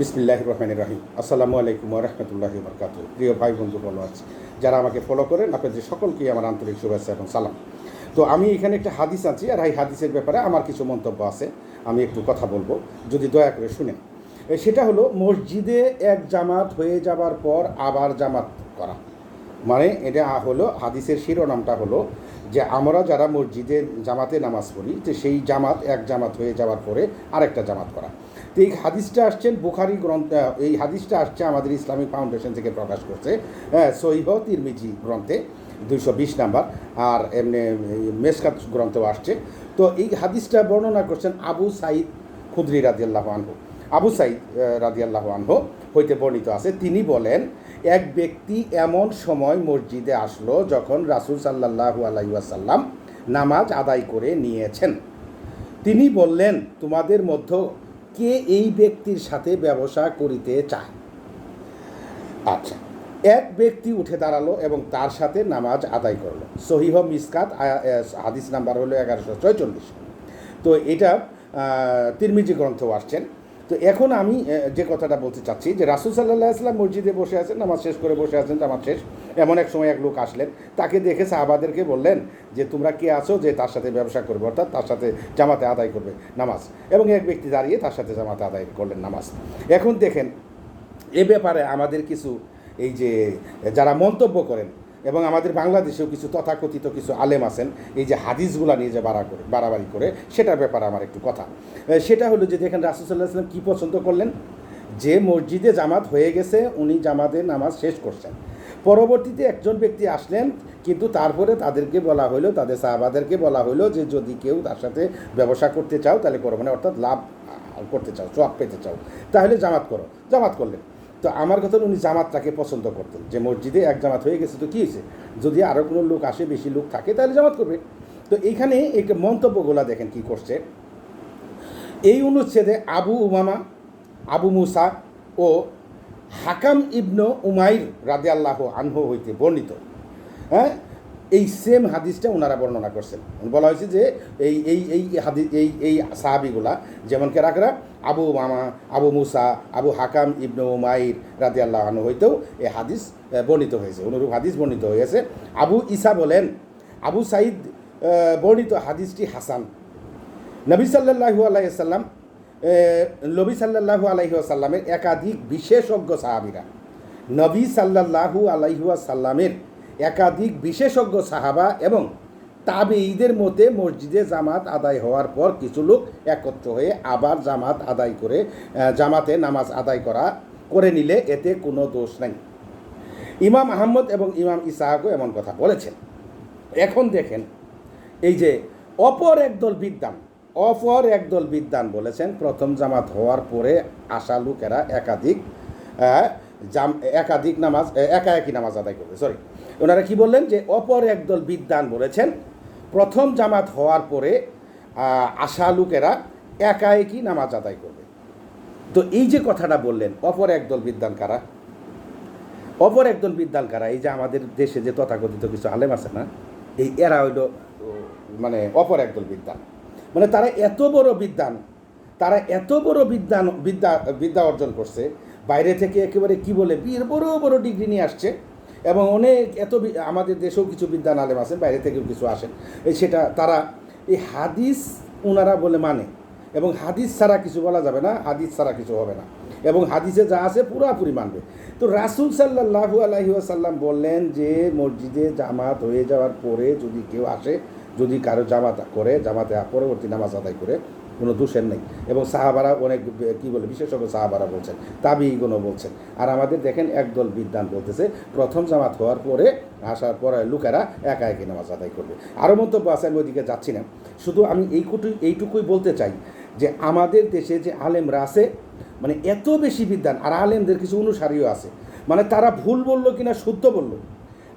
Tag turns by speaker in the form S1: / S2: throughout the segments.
S1: বিসমিল্লাহ রহমান রাহিম আসসালামু আলাইকুম রহমতুল্লাহ বরকাত প্রিয় ভাই বন্ধু ফলোয়ার্স যারা আমাকে ফলো করেন, আপনাদের সকলকেই আমার আন্তরিক শুভেচ্ছা এবং সালাম। তো আমি এখানে একটা হাদিস আছি আর এই হাদিসের ব্যাপারে আমার কিছু মন্তব্য আছে। আমি একটু কথা বলব, যদি দয়া করে শুনেন। সেটা হলো মসজিদে এক জামাত হয়ে যাবার পর আবার জামাত করা। মানে এটা হলো হাদিসের শিরোনামটা হলো যে আমরা যারা মসজিদে জামাতে নামাজ পড়ি তো সেই জামাত এক জামাত হয়ে যাওয়ার পরে আরেকটা জামাত করা। তো এই হাদিসটা আসছেন বুখারি গ্রন্থ, এই হাদিসটা আসছে আমাদের ইসলামিক ফাউন্ডেশন থেকে প্রকাশ করছে। হ্যাঁ সহিহ তিরমিজি গ্রন্থে, দুইশো বিশ নাম্বার, আর এমনি মেসকাত গ্রন্থেও আসছে। তো এই হাদিসটা বর্ণনা করছেন আবু সাইদ খুদ্রি রাজিয়াল্লাহ আনহু। আবু সাইদ রাজিয়াল্লাহ আনহু হইতে বর্ণিত আছে, তিনি বলেন, এক ব্যক্তি এমন সময় মসজিদে আসলো যখন রাসূল সাল্লাল্লাহু আলাইহি ওয়াসাল্লাম নামাজ আদায় করে নিয়েছেন। তিনি বললেন, তোমাদের মধ্য কে এই ব্যক্তির সাথে ব্যবসা করিতে চায়? আচ্ছা এক ব্যক্তি উঠে দাঁড়াল এবং তার সাথে নামাজ আদায় করল। সহিহ মিসকাত হাদিস নাম্বার হলো এগারোশো ছয়চল্লিশ। তো এটা তিরমিজি গ্রন্থও আসছেন। তো এখন আমি যে কথাটা বলতে চাচ্ছি যে রাসুল সাল্লাহ আসলাম মসজিদে বসে আছেন, নামাজ শেষ করে বসে আছেন, নামাজ শেষ। এমন এক সময় এক লোক আসলেন, তাকে দেখে সাহাবাদেরকে বললেন যে, তোমরা কে আছো যে তার সাথে ব্যবসা করবে? অর্থাৎ তার সাথে জামাতে আদায় করবে নামাজ। এবং এক ব্যক্তি দাঁড়িয়ে তার সাথে জামাতে আদায় করলেন নামাজ। এখন দেখেন, এ ব্যাপারে আমাদের কিছু এই যে, যারা মন্তব্য করেন এবং আমাদের বাংলাদেশেও কিছু তথাকথিত কিছু আলেম আছেন, এই যে হাদিসগুলা নিয়ে যে বাড়া করে, বাড়াবাড়ি করে, সেটার ব্যাপারে আমার একটু কথা। সেটা হলো যে, দেখেন রাসুসাল্লাহ আসলাম কী পছন্দ করলেন? যে মসজিদে জামাত হয়ে গেছে, উনি জামাতে নামাজ শেষ করছেন। পরবর্তীতে একজন ব্যক্তি আসলেন, কিন্তু তারপরে তাদেরকে বলা হলো তাদের সাহাবাদেরকে বলা হলো যে যদি কেউ তার সাথে ব্যবসা করতে চাও, তাহলে করো মানে অর্থাৎ লাভ করতে চাও সোয়াব পেতে চাও। তাহলে জামাত করো, জামাত করলেন। তো আমার কথা উনি জামাতটাকে পছন্দ করতেন। যে মসজিদে এক জামাত হয়ে গেছে, তো কী হয়েছে? যদি আরও কোনো লোক আসে, বেশি লোক থাকে, তাহলে জামাত করবে। তো এইখানে এই মন্তব্যগুলো দেখেন কি করছে। এই অনুচ্ছেদে আবু উমামা, আবু মুসা ও হাকাম ইবনু উমাইর রাদে আল্লাহ আনহু হইতে বর্ণিত। হ্যাঁ? এই সেম হাদিসটা ওনারা বর্ণনা করছেন। বলা হয়েছে যে এই এই এই হাদিস এই এই সাহাবিগুলা যেমন কেরাকরা আবু মামা আবু মুসা, আবু হাকাম ইবনু উমাইর রাদে আল্লাহ আনহু হইতেও এই হাদিস বর্ণিত হয়েছে। অনুরূপ হাদিস বর্ণিত হয়েছে আবু ইসা বলেন, আবু সাইদ বর্ণিত হাদিসটি হাসান। নবী সাল্লাহু আলাইসাল্লাম নবী সাল্লাহু আলাইসাল্লামের একাধিক বিশেষজ্ঞ সাহাবিরা। নবী সাল্লাহু আলাইসাল্লামের একাধিক বিশেষজ্ঞ সাহাবা এবং তাবেঈদের মতে মসজিদে জামাত আদায় হওয়ার পর কিছু লোক একত্র হয়ে আবার জামাত আদায় করে জামাতে নামাজ আদায় করা, করে নিলে এতে কোনো দোষ নেই। ইমাম আহম্মদ এবং ইমাম ইসাহাকও এমন কথা বলেছেন। এখন দেখেন, এই যে অপর একদল বিদ্যান অপর একদল বিদ্যান বলেছেন, প্রথম জামাত হওয়ার পরে আসা লোকেরা একাধিক জাম, একাধিক নামাজ একা একই নামাজ আদায় করবে সরি ওনারা কি বললেন যে, অপর একদল বিদ্যান বলেছেন, প্রথম জামাত হওয়ার পরে আসা লোকেরা একা একই নামাজ আদায় করবে। তো এই যে কথাটা বললেন, অপর একদল বিদ্যান কারা? অপর একদল বিদ্যান কারা? এই যে আমাদের দেশে যে তথাকথিত কিছু আলেম আছে না, এই এরা হইল মানে অপর একদল বিদ্যান মানে তারা এত বড় বিদ্যান, তারা এত বড় বিদ্যান, বিদ্যা বিদ্যা অর্জন করছে, বাইরে থেকে একেবারে কি বলে বিয়ের বড় বড় ডিগ্রি নিয়ে আসছে এবং অনেক এত আমাদের দেশেও কিছু বিদ্যান আলেম আছেন, বাইরে থেকেও কিছু আসেন। এই সেটা তারা, এই হাদিস ওনারা বলে মানে এবং হাদিস ছাড়া কিছু বলা যাবে না, হাদিস ছাড়া কিছু হবে না। এবং হাদিসে যা আছে পুরাপুরি মানবে। তো রাসুল সাল্লাহু আলাইহি আসাল্লাম বললেন যে মসজিদে জামাত হয়ে যাওয়ার পরে যদি কেউ আসে যদি কারও জামাত করে, জামাতে পরবর্তী নামাজ আদায় করে, কোনো দোষের নেই। এবং সাহাবারা অনেক, কী বলে, বিশেষজ্ঞ সাহাবারা বলছেন তাবিগুলো বলছেন। আর আমাদের দেখেন একদল বিদ্যান বলতেছে, প্রথম জামাত হওয়ার পরে আসার পরে লোকেরা একা একই নামাজ আদায় করবে। আরও মন্তব্য আছে, আমি ওইদিকে যাচ্ছি না। শুধু আমি এইটুকুই এইটুকুই বলতে চাই যে আমাদের দেশে যে আলেমরা আছে মানে এত বেশি বিদ্যান আর আলেমদের কিছু অনুসারীও আছে। মানে তারা ভুল বলল কিনা, শুদ্ধ বলল।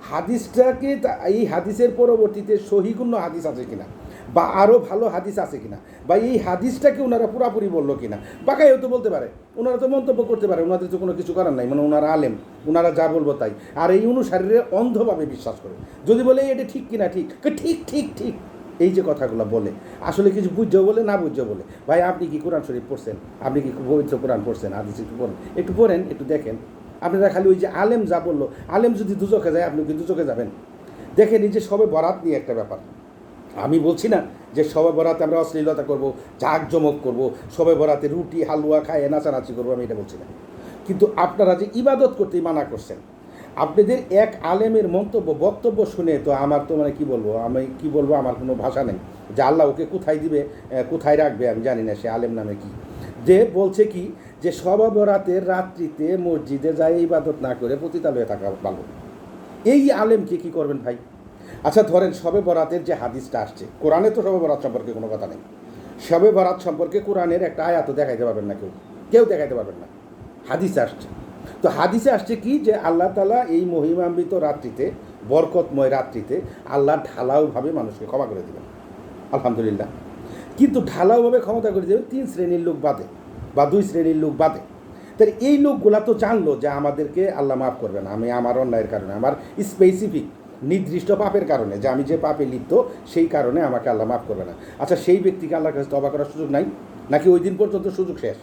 S1: হাদিসটাকে এই হাদিসের পরবর্তীতে সহিগুণ্য হাদিস আছে কিনা? বা আরও ভালো হাদিস আছে কিনা? বা এই হাদিসটাকে ওনারা পুরাপুরি বলল কিনা? বাকাইও তো বলতে পারে। ওনারা তো মন্তব্য করতে পারে ওনাদের তো কোনো কিছু করার নাই মানে ওনারা আলেম ওনারা যা বলব তাই। আর এই অনুসারীরা অন্ধভাবে বিশ্বাস করে। যদি বলে এটা ঠিক কিনা ঠিক ঠিক ঠিক ঠিক, এই যে কথাগুলো বলে, আসলে কিছু বুঝছ বলে, না বুঝছ বলে। ভাই, আপনি কি কোরআন শরীফ পড়ছেন? আপনি কি পবিত্র কোরআন পড়ছেন? হাদিস একটু পড়েন একটু পড়েন, একটু দেখেন। আপনারা খালি ওই যে আলেম যা বলল, আলেম যদি দুচোখে যায় আপনি কি দুচোখে যাবেন। দেখেন এই যে সবে বরাত নিয়ে একটা ব্যাপার। আমি বলছি না যে সবে বরাতে আমরা অশ্লীলতা করব, জাঁকজমক করব সবে বরাতে রুটি, হালুয়া খায়, নাচানাচি করব, আমি এটা বলছি না। কিন্তু আপনারা যে ইবাদত করতেই মানা করছেন, আপনাদের এক আলেমের মন্তব্য, বক্তব্য শুনে তো আমার তো মানে কি বলব, আমি কি বলব আমার কোনো ভাষা নেই। যে আল্লাহ ওকে কোথায় দিবে কোথায় রাখবে আমি জানি না সে আলেম নামে কি। যে বলছে কি যে সবা বরাতের রাত্রিতে মসজিদে যায়, ইবাদত না করে পতিতালয়ে থাকা ভালো এই আলেমকে কি করবেন ভাই? আচ্ছা ধরেন সবে বরাতের যে হাদিসটা আসছে, কোরআনে তো সবে বরাত সম্পর্কে কোনো কথা নেই। সবে বরাত সম্পর্কে কোরআনের একটা আয়াত দেখাইতে পারবেন না কেউ। কেউ দেখাইতে পারবেন না। হাদিস আসছে। তো হাদিসে আসছে কি যে আল্লাহ তালা এই মহিমান্বিত রাত্রিতে, বরকতময় রাত্রিতে আল্লাহ ঢালাওভাবে মানুষকে ক্ষমা করে দেবেন। আলহামদুলিল্লাহ। কিন্তু ঢালাওভাবে ক্ষমতা করে দেবেন তিন শ্রেণির লোক বাদে। বা দুই শ্রেণির লোক বাদে। তাহলে এই লোকগুলা তো জানলো যে আমাদেরকে আল্লাহ মাফ করবে না আমি আমার অন্যায়ের কারণে, আমার স্পেসিফিক নির্দিষ্ট পাপের কারণে, যে আমি যে পাপে লিপ্ত সেই কারণে আমাকে আল্লাহ মাফ করবে না। আচ্ছা সেই ব্যক্তিকে আল্লাহর কাছে তবা করার সুযোগ নাই? নাকি ওই দিন পর্যন্ত সুযোগ শেষ?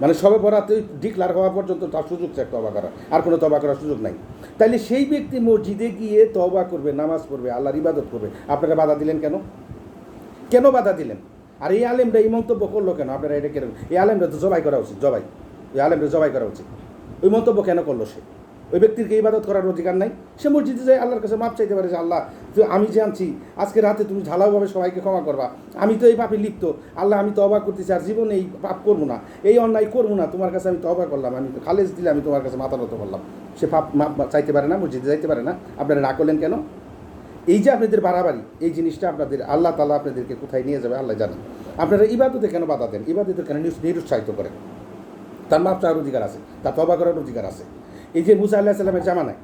S1: মানে সবে বরাতে ডিক্লার হওয়া পর্যন্ত তার সুযোগ শেষ তবা করার, আর কোনো তবা করার সুযোগ নাই। তাইলে সেই ব্যক্তি মসজিদে গিয়ে তবা করবে, নামাজ পড়বে, আল্লাহর ইবাদত করবে, আপনারা বাধা দিলেন কেন? কেন বাধা দিলেন? আর এই আলেমরা এই মন্তব্য করল কেন? আপনারা এটা কেন? এই আলেমরা তো জবাই করা উচিত, জবাই। এই আলেমরা জবাই করা উচিত। ওই মন্তব্য কেন করল সে? ওই ব্যক্তির কি ইবাদত করার অধিকার নাই? সে মসজিদে যায়, আল্লাহর কাছে মাপ চাইতে পারে যে, আল্লাহ তো আমি জানছি আজকে রাতে তুমি ঢালাওভাবে সবাইকে ক্ষমা করবা। আমি তো এই পাপে লিপ্ত। আল্লাহ, আমি তো অবাক করতেছি আর জীবনে এই পাপ করব না। এই অন্যায় করব না। তোমার কাছে আমি তবা করলাম। আমি তো খালেজ দিলে আমি তোমার কাছে মাথা নত করলাম। সে পাপ মাপ চাইতে পারে না, মসজিদে যাইতে পারে না। আপনারা না করলেন কেন? এই যে আপনাদের বাড়াবাড়ি, এই জিনিসটা আপনাদের, আল্লাহ তালা আপনাদেরকে কোথায় নিয়ে যাবে আল্লাহ জানেন। আপনারা ইবাদতে কেন বাধা দেন? ইবাদতের কেন নিরুৎ- নিরুৎসাহিত করেন। তার মাপ চাওয়ার অধিকার আছে, তার তবা করার অধিকার আছে। এই যে মুসা আল্লাহ সাল্লামের জামানায়,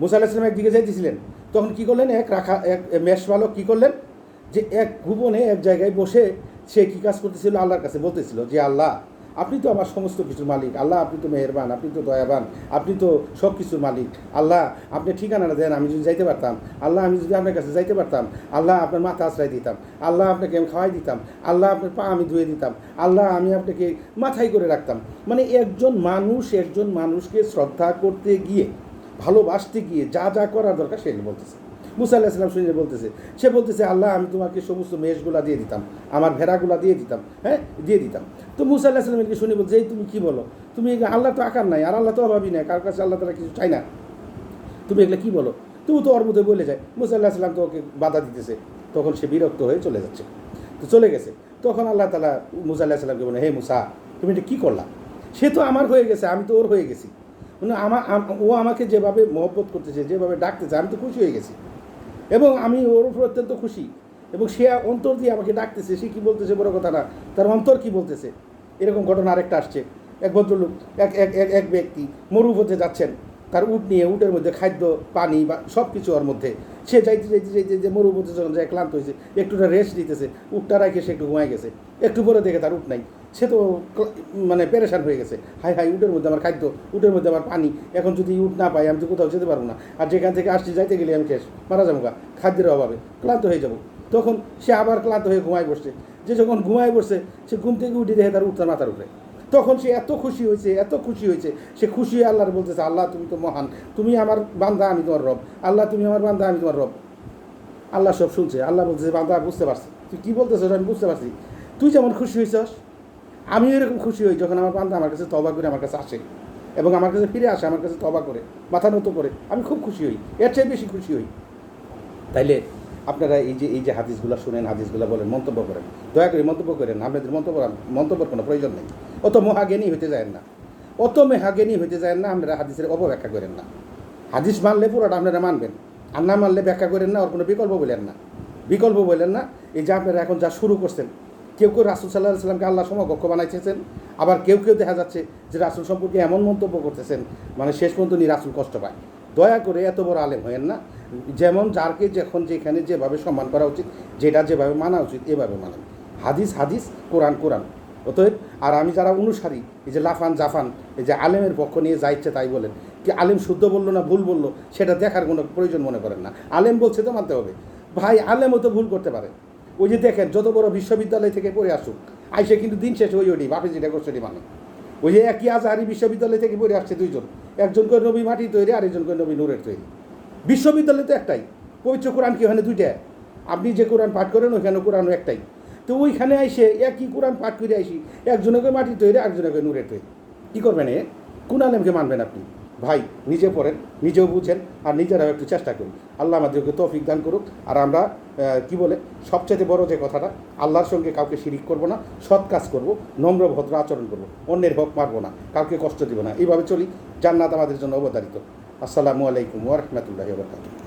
S1: মুসা আল্লাহ সাল্লাম একদিকে যাইতেছিলেন, তখন কি করলেন? এক রাখা এক মেষপালক কী করলেন? যে এক ভুবনে এক জায়গায় বসে সে কী কাজ করতেছিল? আল্লাহর কাছে বলতেছিল যে, আল্লাহ আপনি তো আমার সমস্ত কিছুর মালিক। আল্লাহ, আপনি তো মেহেরবান, আপনি তো দয়াবান, আপনি তো সব কিছুর মালিক। আল্লাহ, আপনি ঠিকানাটা দেন, আমি যদি যাইতে পারতাম। আল্লাহ, আমি যদি আপনার কাছে যাইতে পারতাম, আল্লাহ, আপনার মাথা আশ্রয় দিতাম। আল্লাহ, আপনাকে আমি খাওয়াই দিতাম। আল্লাহ, আপনার পা আমি ধুয়ে দিতাম। আল্লাহ, আমি আপনাকে মাথায় করে রাখতাম। মানে একজন মানুষ, একজন মানুষকে শ্রদ্ধা করতে গিয়ে, ভালোবাসতে গিয়ে যা যা করার দরকার সেগুলো বলতেছে। মুসা আল্লাহ শুনে বলতেছে, সে বলতেছে, আল্লাহ, আমি তোমাকে সমস্ত মেষগুলা দিয়ে দিতাম, আমার ভেড়াগুলা দিয়ে দিতাম হ্যাঁ দিয়ে দিতাম। তো মুসা আল্লাহ ইসলামকে শুনে বলছে এই তুমি কি বলো? তুমি আল্লাহ তো আকার নাই, আর আল্লাহ তো অভাবই নাই, কার কাছে আল্লাহ তারা কিছু চাই না। তুমি এগুলো কি বলো? তুমি তো ওর মধ্যে বলে যায়, মুসা আল্লাহ ইসলাম তো ওকে বাধা দিতেছে, তখন সে বিরক্ত হয়ে চলে যাচ্ছে। তো চলে গেছে। তখন আল্লাহ তালা মুসা আল্লাহ সাল্লামকে বলে, হে মুসা, তুমি এটা কী করলা? সে তো আমার হয়ে গেছে, আমি তো ওর হয়ে গেছি। মানে আমার ও আমাকে যেভাবে মহব্বত করতেছে, যেভাবে ডাকতেছে, আমি তো খুশি হয়ে গেছি। এবং আমি ওর উপর অত্যন্ত খুশি। এবং সে অন্তর দিয়ে আমাকে ডাকতেছে, সে কী বলতেছে বড় কথা না, তার অন্তর কি বলতেছে? এরকম ঘটনা আরেকটা আসছে। এক ভদ্রলোক, এক এক এক এক ব্যক্তি মরুপথে যাচ্ছেন। তার উট নিয়ে উটের মধ্যে খাদ্য, পানি বা সব কিছু ওর মধ্যে। সে যাইতে যাইতে যাইতে, যে মরুপথে যখন যায়, ক্লান্ত হয়েছে, একটুটা রেস্ট নিতেছে, উটটা রাখে সে একটু ঘুমায় গেছে। একটু পরে দেখে তার উট নাই। সে তো মানে পেরেশান হয়ে গেছে। হাই হাই উটের মধ্যে আমার খাদ্য, উটের মধ্যে আমার পানি। এখন যদি উট না পাই, আমি তো কোথাও যেতে পারব না। আর যেখান থেকে আসছি, যাইতে গেলে আমি শেষ মারা যাব গা। খাদ্যের অভাবে। ক্লান্ত হয়ে যাব। তখন সে আবার ক্লান্ত হয়ে ঘুমায় বসছে। যে যখন ঘুমায় বসছে, সে ঘুম থেকে উঠে দেখে তার উঠতার মাথার উপরে। তখন সে এত খুশি হয়েছে, এত খুশি হয়েছে। সে খুশি হয়ে আল্লাহর বলতেছে, আল্লাহ, তুমি তো মহান। তুমি আমার বান্দা, আমি তোমার রব। আল্লাহ, তুমি আমার বান্দা, আমি তোমার রব। আল্লাহ সব শুনছে। আল্লাহ বলতেছে, বান্দা, বুঝতে পারছি। তুই কী বলতেছিস? আমি বুঝতে পারছি। তুই যেমন খুশি হয়েছস আমি এরকম খুশি হই যখন আমার বান্দা আমার কাছে তবা করে আমার কাছে আসে এবং আমার কাছে ফিরে আসে, আমার কাছে তবা করে, মাথা নত করে, আমি খুব খুশি হই, এর চেয়ে বেশি খুশি হই। তাইলে আপনারা এই যে এই যে হাদিসগুলো শুনেন, হাদিসগুলো বলেন, মন্তব্য করেন। দয়া করে মন্তব্য করেন, আপনাদের মন্তব্য, মন্তব্যের কোনো প্রয়োজন নেই। অত মহাজ্ঞানী হইতে যায় না। অত মেহাজ্ঞানী হইতে যায় না, আপনারা হাদিসের অপব্যাখ্যা করেন না। হাদিস মানলে পুরোটা আপনারা মানবেন। আর না মানলে ব্যাখ্যা করেন না, ওর কোনো বিকল্প বলেন না। বিকল্প বলেন না, এই যে আপনারা এখন যা শুরু করছেন কেউ কেউ রাসুল সাল্লাহ সাল্লামকে আল্লাহ সমকক্ষ বানাইতেছেন, আবার কেউ কেউ দেখা যাচ্ছে যে রাসুল সম্পর্কে এমন মন্তব্য করতেছেন মানে শেষ পর্যন্ত নি রাসুল কষ্ট পায়। দয়া করে এত বড় আলেম হয়েন না। যেমন যারকে যখন যেখানে যেভাবে সম্মান করা উচিত, যেটা যেভাবে মানা উচিত, এভাবে মানেন। হাদিস হাদিস, কোরআন কোরআন। অতএব, আর আমি যারা অনুসারী, এই যে লাফান, জাফান, এই যে আলেমের পক্ষ নিয়ে যা ইচ্ছে তাই বলেন। কি আলেম শুদ্ধ বলল না ভুল বলল, সেটা দেখার কোনো প্রয়োজন মনে করেন না। আলেম বলছে তো মানতে হবে। ভাই, আলেমও তো ভুল করতে পারে। ওই যে দেখেন, যত বড় বিশ্ববিদ্যালয় থেকে পড়ে আসুক, আইসে কিন্তু দিন শেষ ওই ওটি বাপে যেটা করছে মানে। ওই যে একই আজহারি বিশ্ববিদ্যালয় থেকে পড়ে আসছে দুইজন একজন করে নবী মাটি তৈরি আর একজন করে নবী নূরের তৈরি। বিশ্ববিদ্যালয় তো একটাই, পবিত্র কোরআন কি ওখানে দুইটা? আপনি যে কোরআন পাঠ করেন, ওইখানে কোরআনও একটাই। তো ওইখানে আইসে একই কোরআন পাঠ করে আইসি, একজনকে মাটি তৈরি একজনকে নূরের তৈরি। কী করবেন এ? কোন আলেমকে মানবেন আপনি? ভাই, নিজে পড়েন, নিজেও বুঝেন আর নিজেরাও একটু চেষ্টা করুন। আল্লাহ আমাদেরকে তৌফিক দান করুক। আর আমরা কি বলে সবচেয়ে বড় যে কথাটা, আল্লাহর সঙ্গে কাউকে শিরিক করব না, সৎ কাজ করব, নম্র ভদ্র আচরণ করব, অন্যের হক মারবো না, কাউকে কষ্ট দিব না। এইভাবে চলি, জান্নাত আমাদের জন্য অবতারিত আসসালামু আলাইকুম ওরহমতুল্লাহ বরকাতুহ।